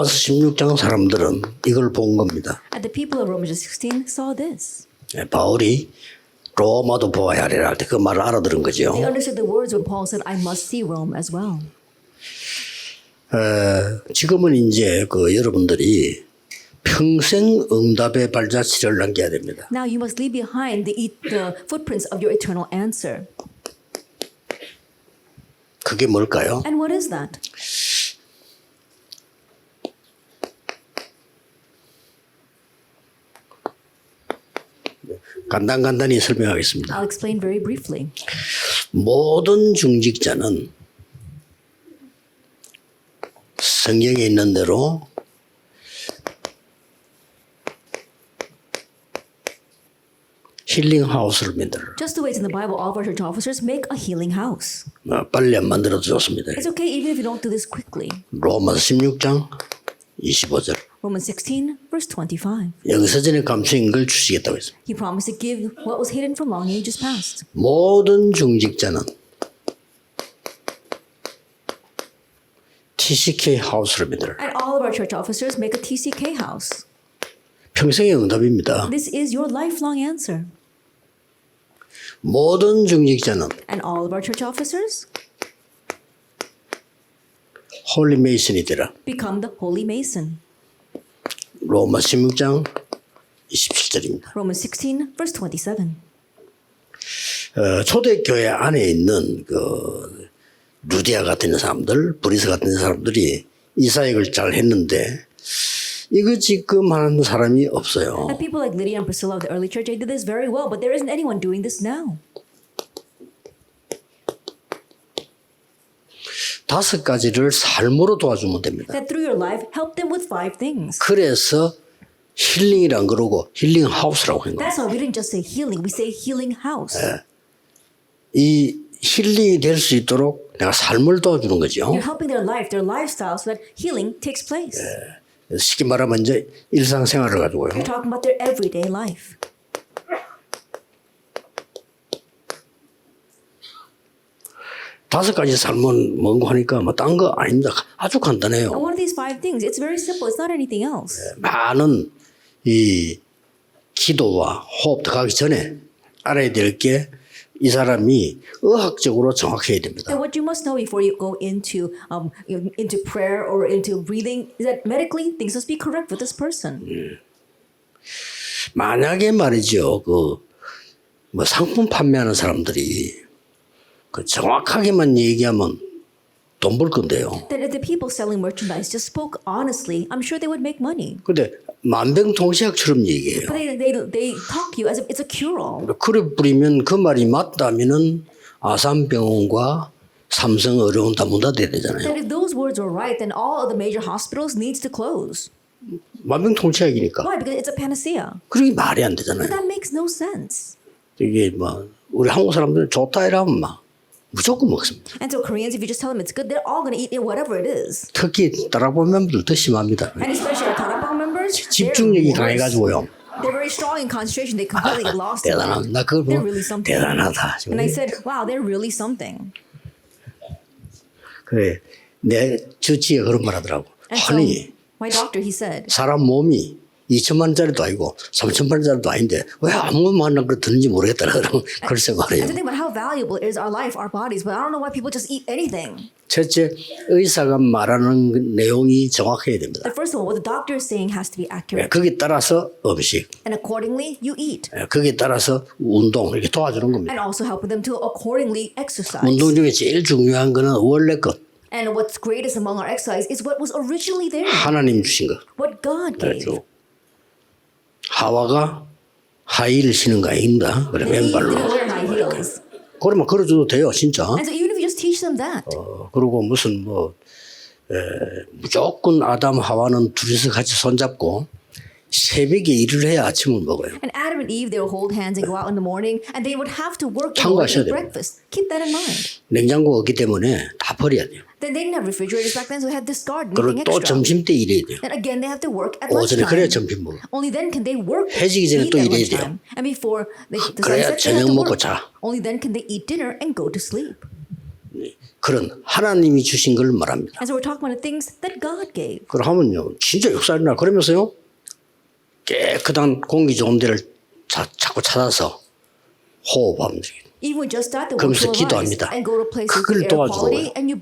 로마서 16장 사람들은 이걸 본 겁니다. And the people of Romans 16 saw this. 예, 바울이 로마도 보아야 하리라 할 때 그 말을 알아들은 거죠. They understood the words when Paul said, I must see Rome as well. 에, 지금은 이제 그 여러분들이 평생 응답의 발자취를 남겨야 됩니다. Now you must leave behind the, e- the footprints of your eternal answer. 그게 뭘까요? And what is that? 간단 간단히 설명하겠습니다. I'll explain very briefly. 모든 중직자는 성경에 있는 대로 힐링 하우스를 만들어라. Just the way it's in the Bible, all of our church officers make a healing house. 어, 빨리 안 만들어도 좋습니다. It's okay even if you don't do this quickly. 로마서 16장 25절. Romans 16, verse 25. 여기서 전에 감추인 걸 주시겠다고 했습니다. He promised to give what was hidden from long ages past. 모든 중직자는 TCK 하우스를 만들어라. And all of our church officers make a TCK house. 평생의 응답입니다. This is your lifelong answer. 모든 중직자는 And all of our church officers 홀리 메이슨이 되라. become the Holy Mason. 로마 16장 27절입니다. Romans 16, verse 27. 어, 초대교회 안에 있는 그 루디아 같은 사람들, 브리스 같은 사람들이 이 사역을 잘 했는데 이거 지금 하는 사람이 없어요. And people like Lydia and Priscilla of the early church, they did this very well, but there isn't anyone doing this now. 다섯 가지를 삶으로 도와주면 됩니다. That through your life, help them with five things. 그래서 힐링이란 그러고 힐링 하우스라고 한 거예요. That's why we didn't just say healing, we say healing house. 이 힐링이 될 수 있도록 내가 삶을 도와주는 거죠. You're helping their life, their lifestyle, so that healing takes place. 쉽게 말하면 이제 일상생활을 가지고요. You're talking about their everyday life. 다섯 가지 삶은 뭔고 하니까 뭐 딴 거 아닙니다. 아주 간단해요. are these five things? It's very simple. It's not anything else. 많은 이 기도와 호흡 들어가기 전에 알아야 될 게 이 사람이 의학적으로 정확해야 됩니다. And what you must know before you go into um into prayer or into breathing is that medically things must be correct with this person. 만약에 말이죠, 그 뭐 상품 판매하는 사람들이 그 정확하게만 얘기하면 돈 벌 건데요. That if the people selling merchandise just spoke honestly, I'm sure they would make money. 근데 만병통치약처럼 얘기해요. But they they they talk you as if it's a cure-all. 그래 뿌리면 그 말이 맞다면은 아산병원과 삼성 의료원 다문 닫아야 되잖아요. That if those words were right, then all of the major hospitals needs to close. 만병통치약이니까. Why? Because it's a panacea. 그게 말이 안 But 되잖아요. that makes no sense. 이게 뭐 우리 한국 사람들은 좋다 이러면 막 무조건 먹습니다. And so Koreans, if you just tell them it's good, they're all going to eat it, whatever it is. 특히 따라본 멤버들 더 심합니다. And especially our Tarapang members, they're, 집중력이 worse. 강해가지고요. they're very strong in concentration. They completely lost. in 대단한. 나 그걸 They're 보면 really something. 대단하다. And I said, wow, they're really something. 그래 내 주치에 그런 말 하더라고. And so 아니 my doctor, he said, 사람 몸이 2천만 원짜리도 아니고 3천만 원짜리도 아닌데 왜 아무것만 그 드는지 모르겠다 그러면 글쎄 말이에요. 첫째 의사가 말하는 내용이 정확해야 됩니다. But first all, what the doctor is saying has to be 예, accurate. 거기에 따라서 음식, And accordingly, you eat. 예, 거기에 따라서 운동 이렇게 도와주는 겁니다. And also helping them to accordingly exercise. 운동 중에 제일 중요한 거는 원래 것 And what's greatest among our exercise is what was originally there, 하나님 주신 것. what God gave. 하와가 하이를 신은 거 아닙니다. 그래 맨발로. 그러면 걸어줘도 돼요, 진짜. And so even if you just teach them that, 어, 그리고 무슨 뭐 에, 무조건 아담 하와는 둘이서 같이 손잡고 새벽에 일을 해야 아침을 먹어요. and Adam and Eve, they would hold hands and go out in the morning, and they would have to work 돼요. breakfast. Keep that in mind. 냉장고 없기 때문에 다 버려야 돼요. Then they didn't have refrigerators back then, so they had discard 그리고 anything 또 extra. 점심 때 일해야 돼요. And again, they have to work at 오전에 그래야 lunchtime. 점심 먹어. Only then can they work. 해지기 전에 eat 또 at 일해야 lunchtime. And before they, the sun 그래야 sets, they have 저녁 to 먹고 work. 자. Only then can they eat dinner and go to sleep. 그런 하나님이 주신 걸 말합니다. And so we're talking about the things that God gave. 그러면요, 진짜 역사일나 그러면서요, 깨끗한 공기 좋은 데를 자, 자꾸 찾아서 호흡하면 돼요. Even 그러면서 기도합니다. and go to places 그걸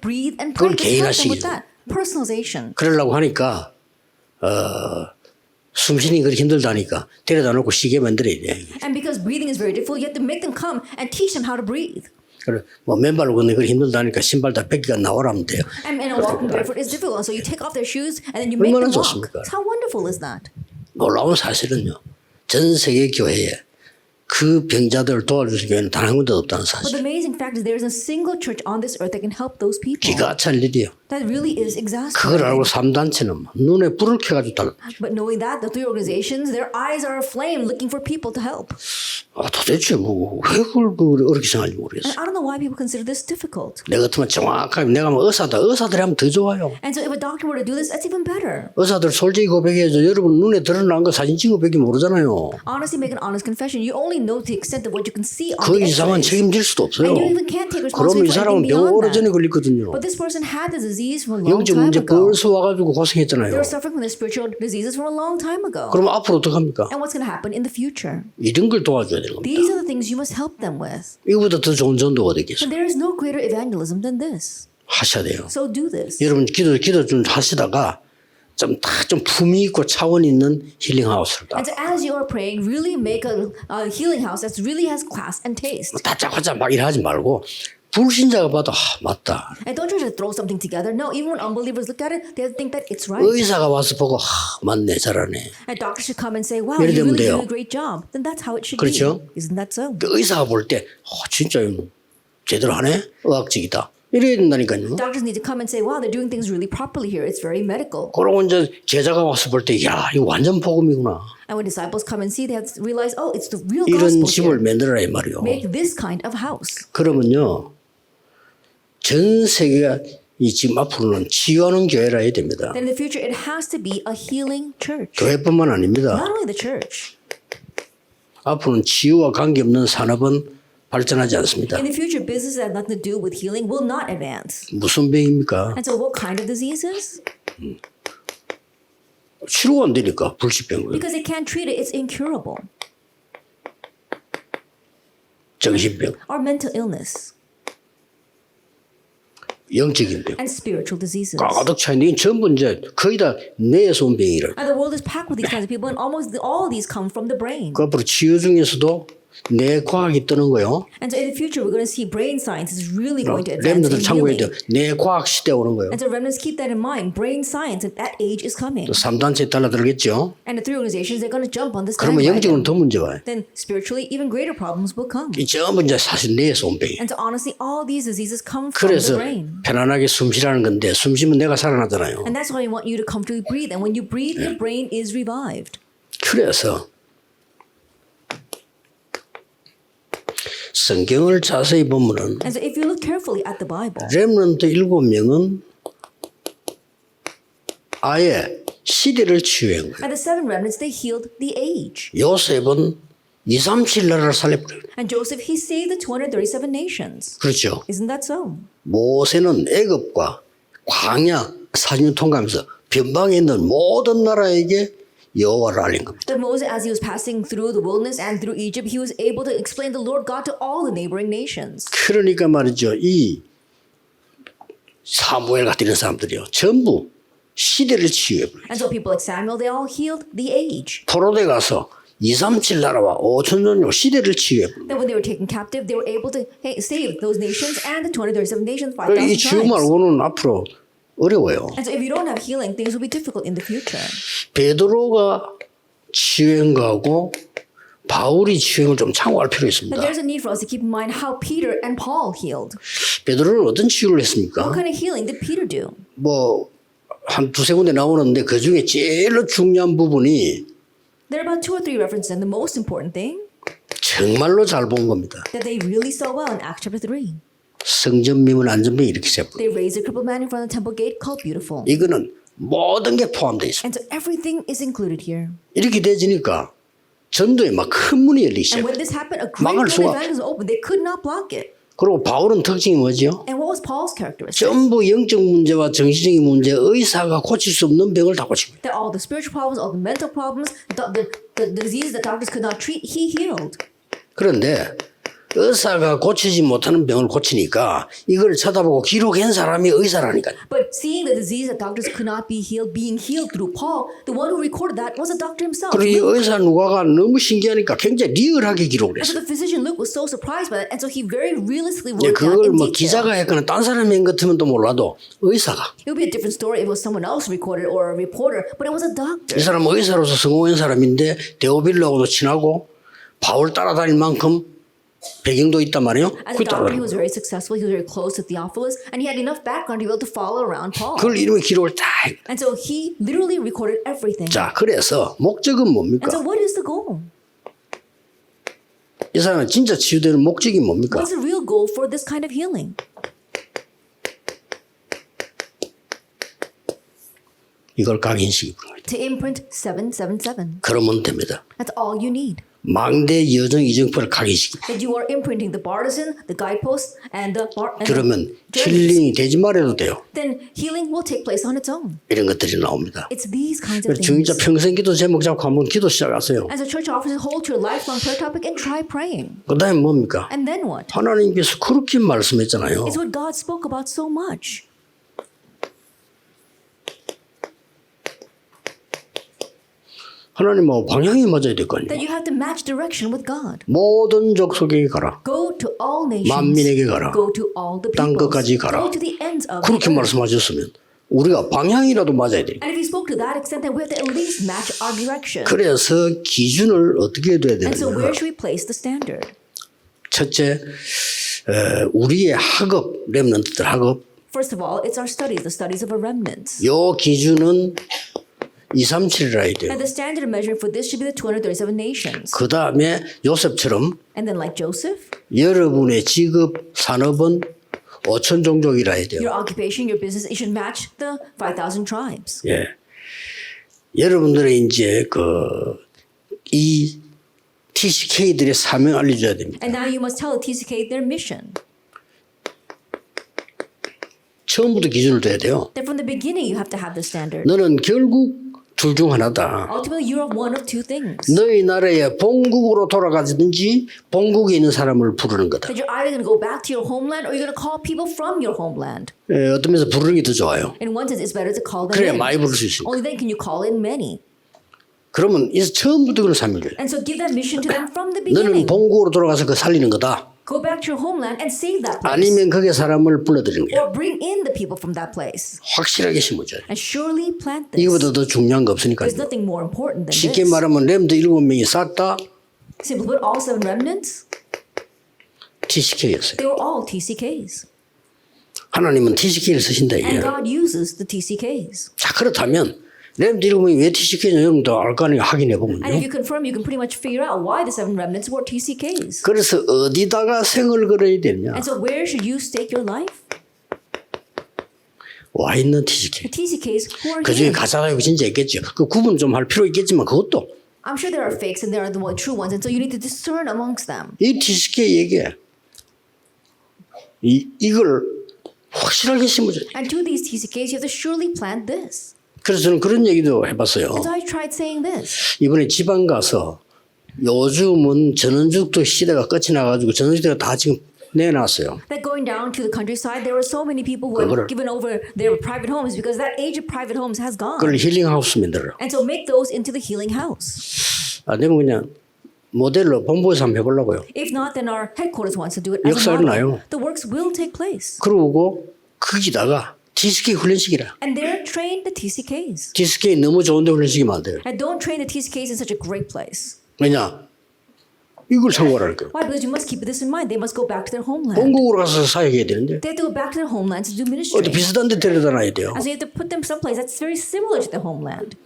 pray. 그걸. Personalization. 그러려고 하니까, 어, 숨쉬는 게 그렇게 힘들다니까 데려다 놓고 쉬게 만들어야 돼. And because breathing is very difficult, you have to make them come and teach them how to breathe. 그래, 뭐 맨발로 걷는 게 힘들다니까 신발 다 뺏기가 나오라면 돼요. And, and walking barefoot is difficult. So you take off their shoes and then you make 얼마나 them walk. 좋습니까? How wonderful is that? 놀라운 사실은요. 전 세계 교회에 그 병자들을 도와줄 교회는 단 한 군데도 없다는 사실. the amazing fact is there is a single church on this earth that can help those people. 기가 찰 일이에요. That really is 그걸 알고 exasperating. 삼단체는 눈에 불을 켜가지고 달. But knowing that, the three organizations, their eyes are aflame looking for people to help. 아, 도대체 뭐, 왜 그걸 그 어렵게 생각하는지 모르겠어. And I don't know why people consider this difficult. 내 같으면 정확하게 내가 뭐 의사다. 의사들이 하면 더 좋아요. And so if a doctor were to do this, that's even better. 의사들 솔직히 고백해야죠. 여러분 눈에 드러난 거 사진 찍어밖에 모르잖아요. Honestly, make an honest confession. You only know the extent of what you can see on 그 the 이상은 x-rays. 책임질 수도 없어요. And you even can't take 그러면 이 responsibility for 사람은 anything 병 beyond 오래전에 that. 걸렸거든요. But this person had the disease from a long 영적 time 문제 ago. 벌써 와가지고 They 고생했잖아요. were suffering from their spiritual diseases from a long time ago. 그럼 앞으로 어떡합니까? And what's going to happen in the future? 이런 걸 도와줘야 되는 겁니다. These are the things you must help them with. 이거보다 더 좋은 전도가 되겠어. But there is no greater evangelism than this. 하셔야 돼요. So do this. 여러분 기도 기도 좀 하시다가 좀 다 좀 품위 있고 차원 있는 힐링 하우스를 다. And so as you are praying, really make a, a healing house that really has class and taste. 다짜고짜 막 일하지 말고 불신자가 봐도 아, 맞다. And don't to throw something together. No, even when unbelievers look at it, they think that it's right. 의사가 와서 보고 아, 맞네 잘하네. And doctors should come and say, wow, 예를 you 들면 really 돼요. do a great job. Then that's how it should 그렇죠? be. Isn't that so? 그 의사가 볼때 어, 진짜 이거 제대로 하네 의학적이다. 이래야 된다니까요. Doctors need to come and say, wow, they're doing things really properly here. It's very medical. 그러고 이제 제자가 와서 볼 때, 야, 이거 완전 복음이구나. And when disciples come and see, they have to realize, oh, it's the real 이런 gospel 집을 here. 만들어라 이 말이요. Make this kind of house. 그러면요, 전 세계가 이 지금 앞으로는 치유하는 교회라 해야 됩니다. Then in the future, it has to be a healing church. 교회뿐만 아닙니다. Not only the church. 앞으로는 치유와 관계없는 산업은 발전하지 않습니다. In the future, businesses that have nothing to do with healing will not advance. 무슨 병입니까? And so, what kind of diseases? 치료가 안 되니까 불치병을 Because they can't treat it, it's incurable. 정신병, Or mental illness 영적인 병, and spiritual diseases. 가득 차 있는 이 전부 이제 거의 다 뇌에서 온 병이라. And the world is packed with these kinds of people, and almost all these come from the brain. 그 앞으로 치유 중에서도 뇌 과학이 뜨는 거요. And so, in the future, we're going to see brain science is really going to advance in 참고해야. 돼요. 뇌 과학 시대 오는 거예요. And so, remnants keep that in mind. Brain science at that age is coming. 3단체 따라 들겠죠. And the three organizations, they're going to jump on this 그러면 영적으로는. 더 문제 와요. Then, spiritually, even greater problems will come. 이 전부 이제 사실 뇌에서 온 병이에요. And so, honestly, all these diseases come from the 그래서 brain. 편안하게 숨 쉬라는 건데 숨 쉬면 내가 살아나잖아요. And that's why we want you to comfortably breathe. And when you breathe, your brain is revived. 그래서 성경을 자세히 보면은 And so, if you look carefully at the Bible, 렘넌트 일곱 명은 아예 시대를 치유한 거예요. and the seven remnants, they healed the age. 요셉은 2, 3, 7 나라를 살려버려요. And Joseph, he saved the 237 nations. 그렇죠. Isn't that so? 모세는 애굽과 광야 사진을 통과하면서 변방에 있는 모든 나라에게 여호와를 알린 겁니다. But Moses, as he was passing through the wilderness and through Egypt, he was able to explain the Lord God to all the neighboring nations. 그러니까 말이죠. 이 사무엘 같은 이런 사람들이요. 전부 시대를 치유해버려요. And so people like Samuel, they all healed the age. 포로대 가서 2, 3, 7 나라와 5천 년요 시대를 치유해버려요. That when they were taken captive, they were able to hey, save those nations and the 237 nations 이 5,000 치유 times. 말고는 앞으로 어려워요. And so if you don't have healing, things will be difficult in the future. 베드로가 치유한 거하고 바울이 치유한 걸좀 참고할 필요가 But 있습니다. there's a need for us to keep in mind how Peter and Paul healed. 베드로는 어떤 치유를 했습니까? What kind of healing did Peter do? 뭐 한 두세 군데 나오는데 그 중에 제일 중요한 부분이 There are about two or three references, and the most important thing 정말로 잘 본 겁니다. that they really saw well in Acts chapter 3. 성전미문 안전병 이렇게 세고 They raised a crippled man in front of the temple gate called Beautiful. 이거는 모든 게 포함되어 있습니다. And so everything is included here. 이렇게 되지니까 전도에 막 큰 문이 열리기 And 시작해요. when this happened, a great 막을 door 수가 of evangelism opened. They could not block it. 그리고 바울은 특징이 뭐지요? And what was Paul's characteristic? 전부 영적 문제와 정신적인 문제, 의사가 고칠 수 없는 병을 다 고칩니다. That all the spiritual problems, all the mental problems, the, the, the diseases that doctors could not treat, he healed. 그런데 의사가 고치지 못하는 병을 고치니까 이걸 쳐다보고 기록한 사람이 의사라니까요. But seeing the disease that doctors could not be healed, being healed through Paul, the one who recorded that was a doctor himself. 그리고 이. 의사 누가가 너무 신기하니까 굉장히 리얼하게 기록을 And so the physician Luke was so surprised by that, and so he very realistically wrote down 그걸 뭐. 기자가 했거나 딴 사람이 한 같으면 또 몰라도 의사가 It would be a different story if it was someone else recorded or a reporter, but it was a doctor. 이 사람은 의사로서 성공한 사람인데 데오빌로하고도 친하고 바울 따라다닐 만큼 배경도 있단 말이에요. As a 그 doctor, he was very successful. He was very close to Theophilus, and he had enough background to be able to follow around Paul. 그걸 이름에 기록을 다 해. And so he literally recorded everything. 자, 그래서 목적은 뭡니까? And so, what is the goal? 이 사람은 진짜 치유되는 목적이 뭡니까? What's the real goal for this kind of healing? 이걸 부는 거죠. To imprint 777. 그러면 됩니다. That's all you need. 망대 여정 이정표를 각인시키. That you are imprinting the partisan, the guidepost, and the bar. And 그러면 the. 힐링이 되지 말아도 돼요. Then healing will take place on its own. 이런 것들이 나옵니다. It's these kinds of things. 중자 평생 기도 제목 잡고 한번 기도 시작하세요. As a church officer, hold your lifelong prayer topic and try praying. 그 다음에 뭡니까? And then what? 하나님께서 그렇게 말씀했잖아요. It's what God spoke about so much. 하나님하고 방향이 맞아야 될 거 That 아니에요. you have to match direction with God. 모든 족속에게 가라. Go to all nations. 만민에게 가라. Go to all the 땅 peoples. 끝까지 가라. Go to the ends of 그렇게 earth. 말씀하셨으면 우리가 방향이라도 맞아야 되니까. And if he spoke to that extent, then we have to at least match our direction. 그래서 기준을 어떻게 해둬야 And so 되느냐. where should we place the standard? 첫째, 에, 우리의 학업, 렘넌트들 학업. First of all, it's our studies, the studies of a remnant. 요 기준은 237이라 해야 돼요. And the standard measure for this should be the 237 nations. 그 다음에 요셉처럼 And then, like Joseph, 여러분의 직업, 산업은 5천 종족이라 해야 돼요. your occupation, your business, it should match the 5,000 tribes. 예. 여러분들의 이제 그, 이 TCK들의 사명 알려줘야 됩니다. And now you must tell the TCK their mission. 처음부터 기준을 둬야 돼요. That from the beginning you have to have the standard. 너는 결국 둘 중 하나다. Ultimately, you're one of two things. 너희 나라의 본국으로 돌아가든지 본국에 있는 사람을 부르는 거다. That you're either going to go back to your homeland or you're going to call people from your homeland. 예, 어떤 면에서 부르는 게 더 좋아요. In one sense, it's better to call them 그래야 in. 많이 부를 수 있으니까. Only then can you call in many. 그러면 이 처음부터 그런 사명을 줘요. And so give that mission to them from the 너는 beginning. 본국으로 돌아가서 그 살리는 거다. Go back to your homeland and save that place. 아니면 거기에 사람을 불러들이는 거야. Or bring in the people from that place. 확실하게 심어줘야 돼. And surely plant this. 이거보다 더 중요한 거 없으니까요. There's nothing more important than 쉽게 this. 말하면 램드 일곱 명이 싹다 Simply put, all seven remnants, TCK였어요. they were all TCKs. 하나님은 TCK를 쓰신다 And 이게. God uses the TCKs. 자 그렇다면 일곱 명이 왜 TCK냐 여러분도 알 거 아니에요. 확인해 And if 보면요. you confirm, you can pretty much figure out why the seven remnants were TCKs. 그래서 어디다가 생을 걸어야 되냐? And so, where should you stake your life? 와 있는 The TCK. TCKs who are 그 중에 있고 진짜 있겠죠. 그 구분 좀 할 필요 있겠지만 그것도 I'm sure there are fakes and there are the true ones, and so you need to discern amongst them. 이 TCK에게 이 이걸 확실하게 심어줘야 돼. And to these TCKs, you have to surely plant this. 그래서 저는 그런 얘기도 해봤어요. So I tried saying this. 이번에 지방 가서 요즘은 전원주택 시대가 끝이 나가지고 전원주택가 다 지금 내놨어요. That going down to the countryside, there were so many people who had given over their private homes because that age of private homes has gone. 그걸 힐링 하우스 만들어라. And so make those into the healing house. 안 되면 그냥 모델로 본부에서 한번 해보려고요. If not, then our headquarters wants to do it 역사를. 나요. The works will take place. 그러고 거기다가 TSK 훈련식이라. And there, train the TCKs. TSK 너무 좋은데 훈련식이면 안 돼요. And don't train the TCKs in such a great place. 왜냐? 이걸 참고하라는 거예요. Why? Because you must keep this in mind. They must go back to their homeland. 본국으로 가서 사역해야 되는데 They have to go back to their homelands to do 어디 ministry. 비슷한 데 데려다 놔야 돼요. And so you have to put them someplace that's very similar to their homeland.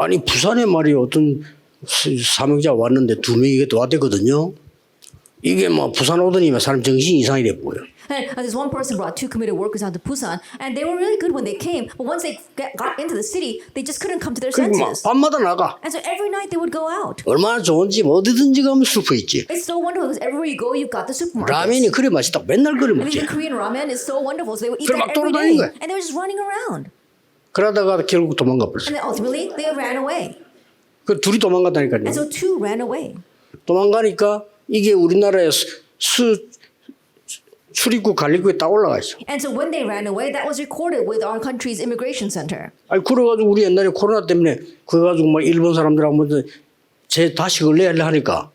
아니 부산에 말이 어떤 사- 사명자 왔는데 두 명이 왔대거든요. 이게 뭐 부산 오더니 막 사람 정신이 이상이 돼 보여. And uh, this one person brought two committed workers out to Busan, and they were really good when they came. But once they get, got into the city, they just couldn't come to their 그리고 막 senses. 밤마다 나가. And so every night they would go out. 얼마나 좋은지 뭐 어디든지 가면 슈퍼 있지. It's so wonderful because everywhere you go, you've got the supermarket. 라면이 그래 맛있다. 맨날 그래 And 먹지. even Korean ramen is so wonderful. So they would eat 그럼 막 that every 돌아다니는 day. 거야. And they were just running around. 그러다가 결국 도망가 버렸어. And then ultimately, they ran away. 그 둘이 도망갔다니까요. And so two ran away. 도망가니까 이게 우리나라의 수, 수 출입국 관리국에 딱 올라가 있어. And so when they ran away, that was recorded with our country's immigration center. 아니 그래가지고 우리 옛날에 코로나 때문에 그래가지고 막 일본 사람들하고 먼저 제 다시 걸레하려 하니까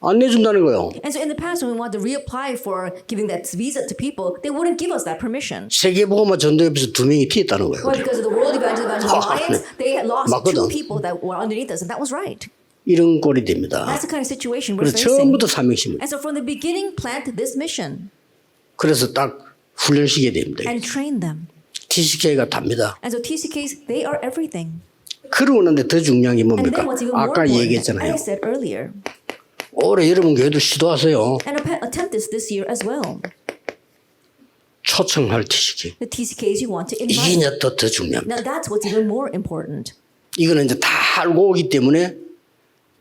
안 내준다는 거예요. And so in the past, when we wanted to reapply for giving that visa to people, they wouldn't give us that permission. 세계보고마 전도협에서 두 명이 피했다는 거예요. Well, because of the World Evangelism Alliance, they had lost 맞거든. two people that were underneath us, and that was right. 이런 꼴이 됩니다. That's the kind of situation we're 그래서 facing. 처음부터 사명심을. And so from the beginning, plant this mission 그래서 딱 훈련시켜야 됩니다. and train them. TCK가 답니다. And so TCKs, they are everything. 그러는데 더 중요한 게 And 뭡니까? then what's even more 아까 important, 얘기했잖아요. I said earlier, 올해 여러분 교회도 시도하세요. and appe- attempt this this year as well. 초청할 TCK. The TCKs you want to invite. 이게 또 더 중요합니다. Now that's what's even more important. 이거는 이제 다 알고 오기 때문에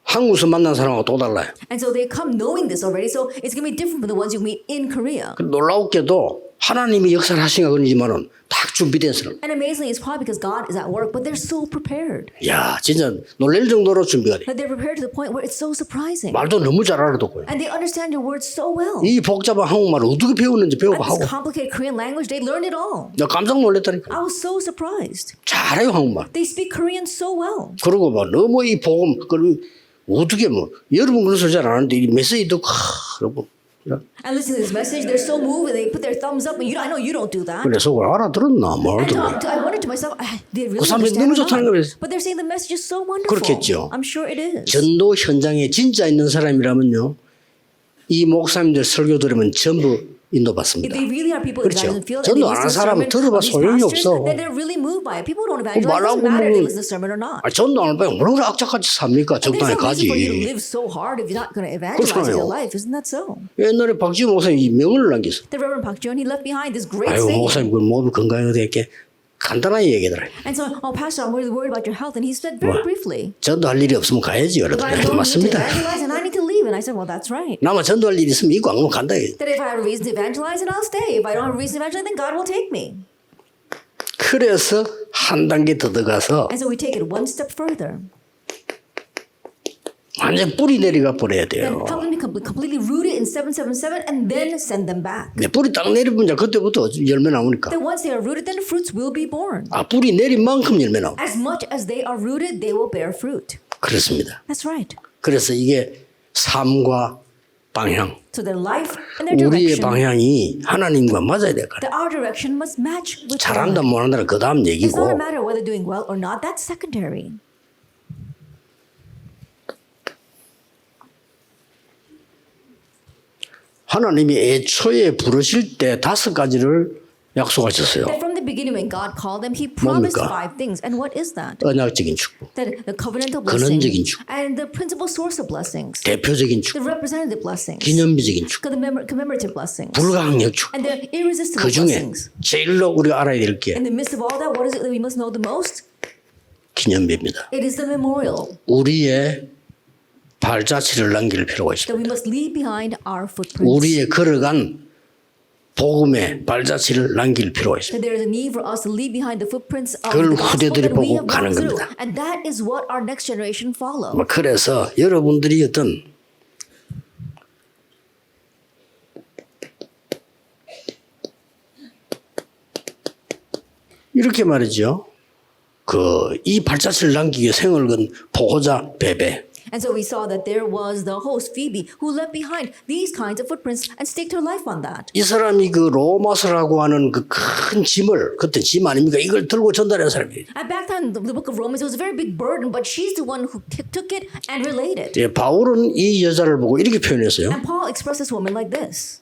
한국에서 만난 사람하고 또 달라요. And so they come knowing this already, so it's going to be different from the ones you meet in Korea. 그 놀라웠게도 하나님이 역사를 하신가 그러지만은 딱 준비된 사람. And amazingly, it's probably because God is at work, but they're so prepared. 야, 진짜 놀랄 정도로 준비가 돼. That they're prepared to the point where it's so surprising. 말도 너무 잘 알아듣고요. And they understand your words so well. 이 복잡한 한국말을 어떻게 배우는지 배우고 And this 하고. complicated Korean language, they learn it all. 나 깜짝 놀랐다니까. I was so surprised. 잘해요 한국말. They speak Korean so well. 그리고 막 너무 이 복음 그 어떻게 뭐 여러분 그런 소리 잘 안 하는데 이 메시지 듣고 하, 여러분 And listen to this message, they're so moved, they put their thumbs up, and you, I know you don't do that. 그래 속을 알아들었나 뭐 And 알아들어. I, I wondered to myself, ah, they really 그 사람들이 understand 너무 or 좋다는 not? 거예요. But they're saying the message is so wonderful. 그렇겠죠. I'm sure it is. 전도 현장에 진짜 있는 사람이라면요 이 목사님들 설교 들으면 전부 인도받습니다. 그렇죠. 전도 안 한 사람은 들어봐 소용이 없어. or not. 아, 전도 안 하면 뭘 악착같이 삽니까? 적당히 가지. live so hard if you're not going to evangelize in 그렇잖아요. your life. Isn't that so? 옛날에 박지원 목사님 이 명언을 남겼어. 아유. 목사님 그 몸 건강해야 되게 간단하게 얘기하더라. And so, oh, Pastor, I'm really worried about your health. And he said very 와. briefly, 전도 할 일이 없으면 가야지. to 맞습니다. And I said, well, that's right. 나만 전도할 일이 있으면 이거 안 가면 간다. That if I have a reason to evangelize, then I'll stay. If I don't have a reason to evangelize, then God will take me. 그래서 한 단계 더 들어가서 And so we take it one step further. 완전 뿌리 내려가 버려야 Then 돼요. help them become completely rooted in 777 and then send them back. 내 뿌리 딱 내려보자 그때부터 열매 나오니까. Then once they are rooted, then fruits will be born. 아 뿌리 내린 만큼 열매 나오. As much as they are rooted, they will bear fruit. 그렇습니다. That's right. 그래서 이게 삶과 방향, So their life and their 우리의 방향이 하나님과 맞아야 될 with 잘한다 God. 못한다 그 다음 얘기고. 하나님이 애초에 부르실 때 다섯 가지를 약속하셨어요. That beginning, when God called them, He promised 뭡니까? five things. And what is that? 언약적인 축복, That the covenantal blessing 근원적인 축복. and the principal source of blessings, 대표적인 the 축복, representative blessings, 기념비적인 축복, the commemor- commemorative blessings, 불가항력 축복. and the irresistible 그 중에 blessings. 제일로 우리가 알아야 될 게 In the midst of all that, what is it that we must know the most? 기념비입니다. It is the memorial 우리의 발자취를 남길 필요가 that 있습니다. we must leave behind our footprints. 우리의 걸어간 복음의 발자취를 남길 필요가 있습니다. 그걸 후대들이 보고 가는. 겁니다. 뭐 그래서 여러분들이 어떤 이렇게 말이죠. 그 이 발자취를 남기기 생을 건 보호자 베베. And so we saw that there was the host Phoebe who left behind these kinds of footprints and staked her life on that. 이 사람이 그 로마서라고 하는 그 큰 짐을 그때 짐 아닙니까? 이걸 들고 전달한 사람이에요. And back then, the, the book of Romans, it was a very big burden, but she's the one who t- took it and relayed it. 예, 바울은 이 여자를 보고 이렇게 표현했어요. And Paul expressed this woman like this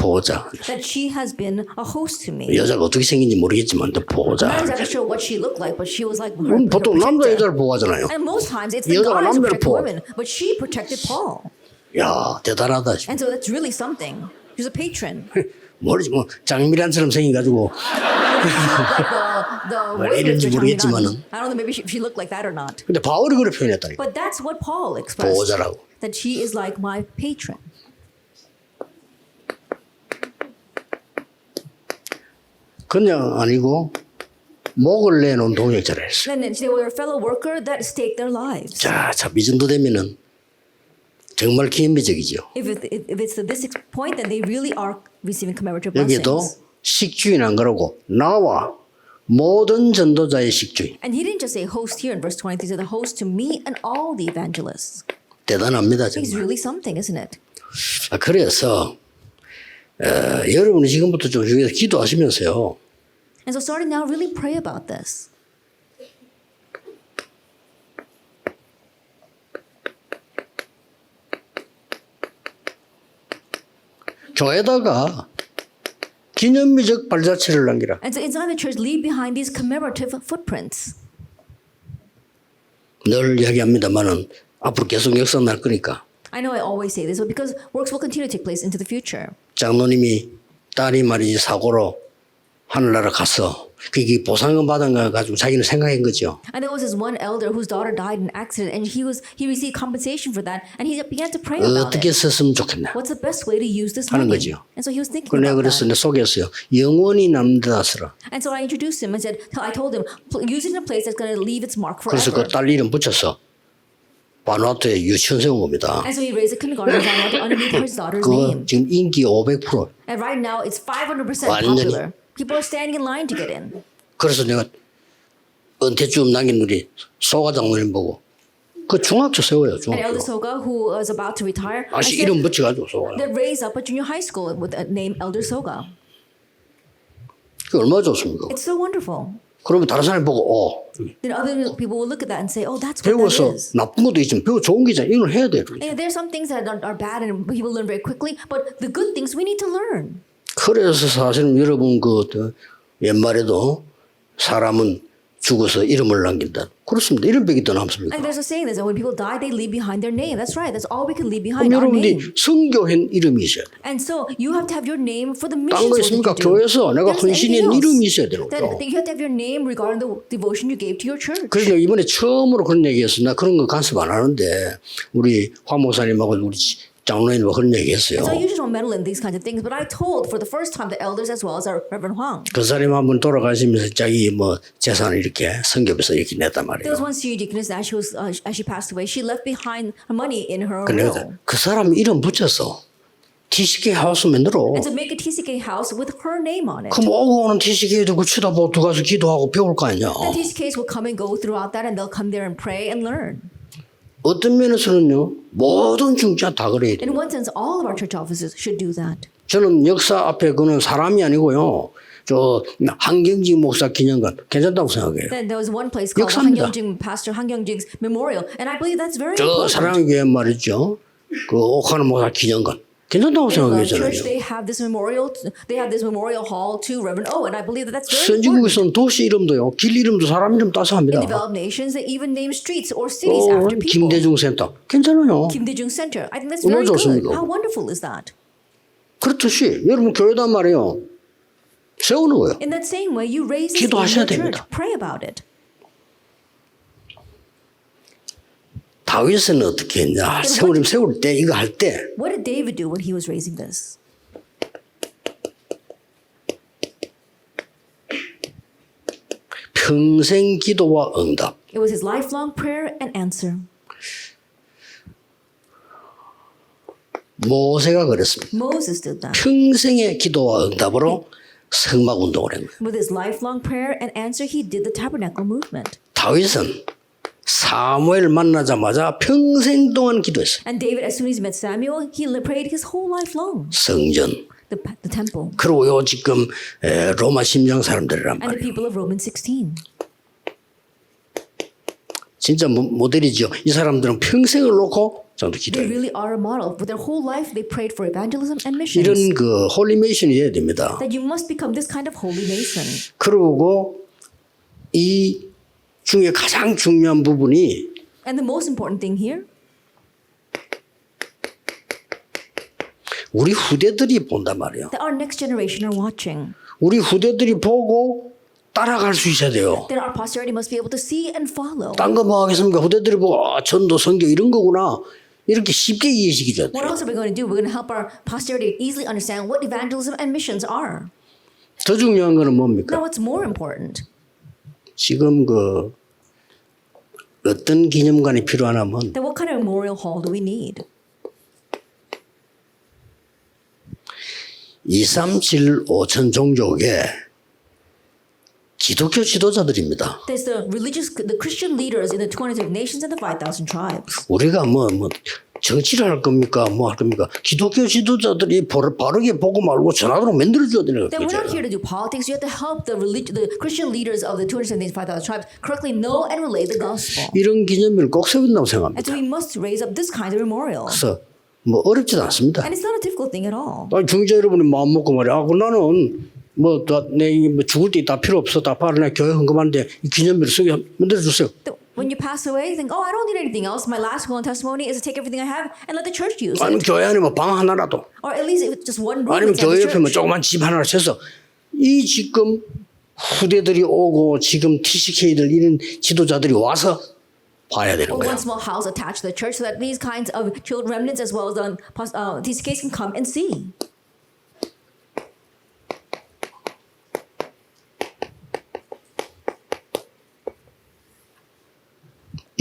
보호자. that she has been a host to me. 여자가 어떻게 생긴지 모르겠지만 또 I'm not 보호자. exactly sure what she looked like, but she was like her, 그럼 her 보통 남자 protector. 여자를 보호하잖아요. And most times it's the 여자가 guys who 남자를 protect the 보호. women, but she protected Paul. 야 대단하다. And so that's really something. She's a patron. 모르지 뭐 장미란처럼 생겨가지고 The 뭐 weight 이런지 of the 모르겠지만은. I don't know maybe she, she looked like that or not. 근데 바울이 그렇게 표현했다니까. But that's what Paul expressed. 보호자라고. That she is like my patron. 그냥 아니고 목을 내놓은 동역자를 했어. And then they were a fellow worker that staked their lives. 자, 자, 이 정도 되면은 정말 기념비적이죠. If, it, if it's to this point, then they really are receiving commemorative 여기에도 blessings. 식주인 안 그러고 나와 모든 전도자의 식주인. And he didn't just say host here in verse 23, he said the host to me and all the evangelists. 대단합니다, 정말. really something, isn't it? 아, 그래서 어, 여러분이 지금부터 좀 중요해서 기도하시면서요. And so starting now, really pray about this. 교회다가 기념비적 발자취를 남기라. And so inside the church, leave behind these commemorative footprints. 늘 이야기합니다만은 앞으로 계속 역사 날 거니까 I know I always say this, but because works will continue to take place into the future. 장로님이 딸이 말이지 사고로 하늘나라 갔어. 그게 보상금 받은 거 가지고 자기는 생각한 거죠. And there was this one elder whose daughter died in an accident, and he was he received compensation for that, and he began to pray about 어떻게 it. 썼으면 좋겠나. What's the best way to use this 하는 money? 거지요. And so he was thinking 그 내가 about 그래서 내 that. 속였어요. 영원히 남다 쓰라. And so I introduced him and said, I told him, "Pl- use it in a place that's going to leave its mark 그래서 forever. 그 딸 이름 붙여서 바누아투에 유치원 세운 겁니다. And so he raised a kindergarten design underneath his daughter's name. 지금 인기 500%. And right now, it's 500% 완전히. popular. People are standing in line to get in. 그래서 내가 은퇴쯤 남긴 우리 소가 장로님 보고 그 중학교 세워요. And Elder 중학교. Soga, who was about to retire, I 아시 said, 이름 붙여가지고 소가. that raised up a junior high school with a name Elder Soga. 그게 얼마나 좋습니까? It's so wonderful. 그러면 다른 사람이 보고 어 Then other people will look at that and say, oh, that's what that 배워서 is. 나쁜 것도 있지만 배워 좋은 게 있잖아. 이걸 해야 돼. And there's some things that are, are bad and people learn very quickly, but the good things we need to learn. 그래서 사실은 여러분 그 어, 옛말에도 사람은 죽어서 이름을 남긴다. 그렇습니다. 이름 빼기 더 남습니까? And there's a saying that when people die, they leave behind their name. That's right. That's all we can leave behind, our 여러분들이 name. 성교한 이름이 있어야 돼. And so you have to have your name for the 딴 missions 거 work 있습니까? 교회에서 내가 헌신한. 이름이 있어야 되는 That, 거죠. you have to have your name regarding the devotion you gave to your church. 그래서 이번에 처음으로 그런 얘기했어. 나 그런 거 간섭 안 하는데 우리 화 목사님하고 우리 장로님하고 그런 얘기했어요. So I usually don't meddle in these kinds of things, but I told for the first time the elders as well as our Reverend Huang. 그 사람 한번 돌아가시면서 자기 뭐 재산을 이렇게 성교에서 이렇게 냈단 There was 말이에요. one senior deaconess as she was uh, as she passed away. She left behind her money in her will. 그 사람 이름 붙여서 TCK 하우스 만들어. And to make a TCK house with her name on it. 그럼 오고 오는 TCK도 그 쳐다보고 들어가서 기도하고 배울 거 아니야. The TCKs will come and go throughout that and they'll come there and pray and learn. 어떤 면에서는요, 모든 중자 다 그래야 돼. In one sense, all of our church offices should do that. 저는 역사 앞에 그는 사람이 아니고요. 저 한경직 목사 기념관 괜찮다고 생각해요. Then there was one place called 역사입니다. Han Youngjing Pastor Han Youngjing's Memorial, and I believe that's very 저 important. 사랑의 교회 말이죠. 그 옥하는 목사 기념관 괜찮다고 important. 선진국에서는 도시 이름도요, 길 이름도 사람 이름 따서 합니다. 어. 김대중 센터 괜찮아요. 얼마나 good. 좋습니까? How wonderful is that? 그렇듯이 여러분 교회단 말이에요. 세우는 거예요. In 기도하셔야. 됩니다. Pray about it. 다윗은 어떻게 했냐? 세우림 세울 때 이거 할 때 What did David do when he was raising this? 평생 기도와 응답. It was his lifelong prayer and answer. 모세가 그랬습니다. Moses did that. 평생의 기도와 응답으로 성막 운동을 한 거예요. With his lifelong prayer and answer, he did the tabernacle movement. 다윗은 사무엘 만나자마자 평생 동안 기도했어요. And David, as soon as he met Samuel, he prayed his whole life long. 성전. The, the temple. 그리고 요 지금 에, 로마 심장 사람들이란 And the 말이에요. people of Romans 16. 진짜 모- 모델이죠. 이 사람들은 평생을 놓고 정도 They 기도해요. really are a model. For their whole life, they prayed for evangelism and missions. 이런 그 홀리 메이션이어야 됩니다. That you must become this kind of holy mason. 그리고 이 중에 가장 중요한 부분이 And the most important thing here 우리 후대들이 본단 말이에요. that our next generation are watching. 우리 후대들이 보고 따라갈 수 있어야 돼요. Then our posterity must be able to see and follow. 딴 거 뭐 하겠습니까? 후대들이 보고 아, 전도 성교 이런 거구나. 이렇게 쉽게 이해시키죠. What else are we going to do? We're going to help our posterity easily understand what evangelism and missions are. 더 중요한 거는 뭡니까? Now, what's more important? 지금 그 어떤 기념관이 필요하냐면 Then what kind of memorial hall do we need? 2, 3, 7, 5천 종족의 기독교 지도자들입니다. There's the religious, the Christian leaders in the 200 nations and the 5,000 tribes. 우리가 뭐, 뭐, 정치를 할 겁니까? 뭐 할 겁니까? 기독교 지도자들이 바로, 바르게 보고 말고 전화로 만들어줘야 되는 Then we're not 거죠. here to do politics. You have to help the relig- the Christian leaders of the 275,000 tribes correctly know and relay the gospel. 이런 기념일을 꼭 세운다고 And 생각합니다. so we must raise up this kind of memorial. 그래서 뭐 어렵지도 않습니다. And it's not a difficult thing at all. 아니, 중재 여러분이 마음 먹고 말이야. 아, 그 나는 뭐, 다, 내, 뭐 죽을 때 다 필요 없어. 다 팔아. 내 교회 헌금하는데 이 기념일을 쓰게 만들어주세요. That When you pass away, you think, oh, I don't need anything else. My last will and testimony is to take everything I have and let the church use 아니면 it. 교회 안에 뭐 방 하나라도. Or at least it's just one room 아니면 inside 교회 the 옆에 뭐 church. 조그만 집 하나를 쳐서 이 지금 후대들이 오고 지금 TCK들 이런 지도자들이 와서 봐야 되는 Or 거야. one small house attached to the church so that these kinds of children remnants as well as the pos- uh, TCKs can come and see.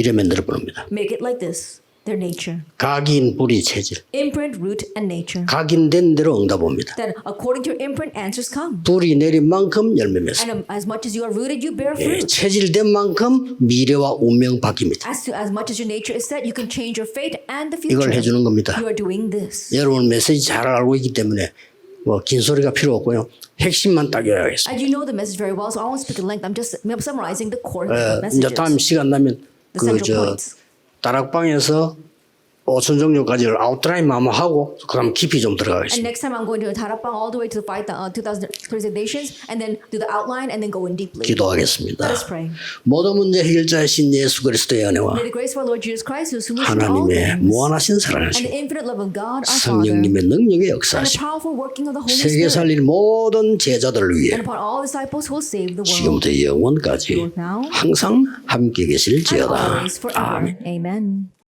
이래 만들어 보랍니다. Make it like this. Their nature. 각인 뿌리 체질. Imprint, root, and nature. 각인된 대로 응답합니다. Then according to your imprint, answers come. 뿌리 내린 만큼 열매 맺습니다. And um, as much as you are rooted, you bear 예, fruit. 체질된 만큼 미래와 운명 바뀝니다. As to as much as your nature is set, you can change your fate and the 이걸 future. 해주는 겁니다. You are doing this. 여러분 메시지 잘 알고 있기 때문에 뭐긴 소리가 필요 없고요. 핵심만 딱 요약하겠습니다. And you know the message very well, so I won't speak in length. I'm just summarizing the core 어, 이제 messages. 다음 시간 나면 그저. 다락방에서 오천 종류까지를 아웃라인만 한번 하고 그다음 깊이 좀 And 들어가겠습니다. next time I'm going to Tarapang all the way to the five, uh, 2036 nations, and then do the outline, and then go in deeply. 기도하겠습니다. Let us pray. 모든 문제 해결자이신 예수 그리스도의 은혜와 May the grace of our Lord Jesus Christ, who is solution to all 하나님의 things, 무한하신 and 사랑하시고 the infinite love of God, our Father, 성령님의 능력의 and the 역사하시고 powerful working of the Holy 세계 Spirit, 살릴 모든 제자들을 위해 and upon all disciples who will save the world, 지금부터 영원까지 항상 함께 and 계실지어다. always forever. 아멘. Amen.